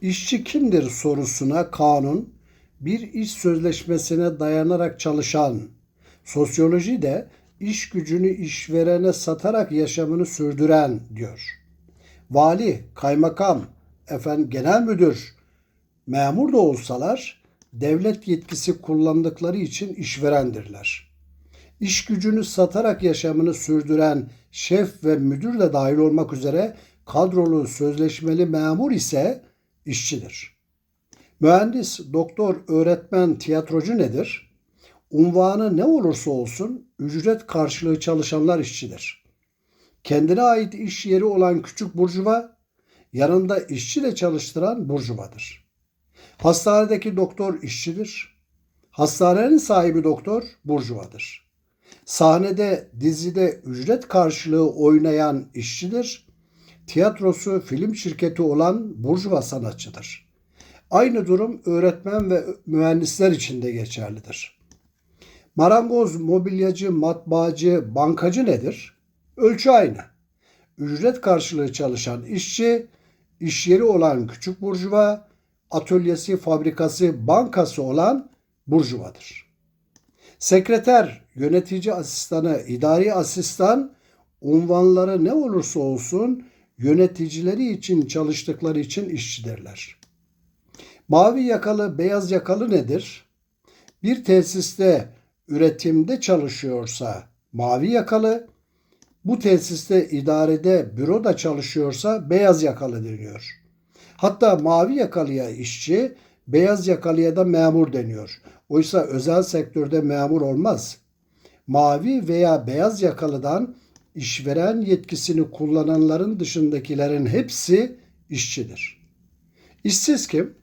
İşçi kimdir sorusuna kanun bir iş sözleşmesine dayanarak çalışan, sosyoloji de iş gücünü işverene satarak yaşamını sürdüren diyor. Vali, kaymakam, efendim genel müdür, memur da olsalar devlet yetkisi kullandıkları için işverendirler. İş gücünü satarak yaşamını sürdüren şef ve müdür de dahil olmak üzere kadrolu sözleşmeli memur ise işçidir. Mühendis, doktor, öğretmen, tiyatrocu nedir? Unvanı ne olursa olsun ücret karşılığı çalışanlar işçidir. Kendine ait iş yeri olan küçük burjuva, yanında işçi de çalıştıran burjuvadır. Hastanedeki doktor işçidir. Hastanenin sahibi doktor burjuvadır. Sahnede, dizide ücret karşılığı oynayan işçidir. Tiyatrosu, film şirketi olan burjuva sanatçıdır. Aynı durum öğretmen ve mühendisler için de geçerlidir. Marangoz, mobilyacı, matbaacı, bankacı nedir? Ölçü aynı. Ücret karşılığı çalışan işçi, iş yeri olan küçük burjuva, atölyesi, fabrikası, bankası olan burjuvadır. Sekreter, yönetici asistanı, idari asistan unvanları ne olursa olsun yöneticileri için çalıştıkları için işçidirler. Mavi yakalı, beyaz yakalı nedir? Bir tesiste üretimde çalışıyorsa mavi yakalı, bu tesiste idarede, büroda çalışıyorsa beyaz yakalı deniyor. Hatta mavi yakalıya işçi, beyaz yakalıya da memur deniyor. Oysa özel sektörde memur olmaz. Mavi veya beyaz yakalıdan işveren yetkisini kullananların dışındakilerin hepsi işçidir. İşsiz kim?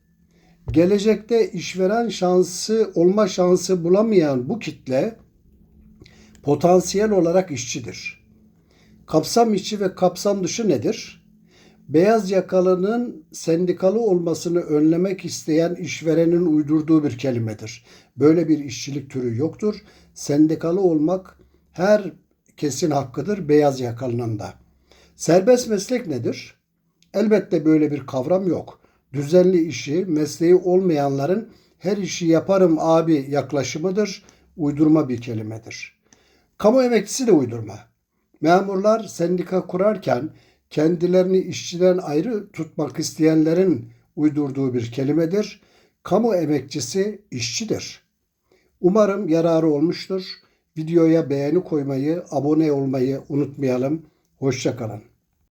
Gelecekte işveren şansı olma şansı bulamayan bu kitle potansiyel olarak işçidir. Kapsam içi ve kapsam dışı nedir? Beyaz yakalının sendikalı olmasını önlemek isteyen işverenin uydurduğu bir kelimedir. Böyle bir işçilik türü yoktur. Sendikalı olmak her kesin hakkıdır beyaz yakalının da. Serbest meslek nedir? Elbette böyle bir kavram yok. Düzenli işi, mesleği olmayanların her işi yaparım abi yaklaşımıdır. Uydurma bir kelimedir. Kamu emekçisi de uydurma. Memurlar sendika kurarken kendilerini işçiden ayrı tutmak isteyenlerin uydurduğu bir kelimedir. Kamu emekçisi işçidir. Umarım yararı olmuştur. Videoya beğeni koymayı, abone olmayı unutmayalım. Hoşçakalın.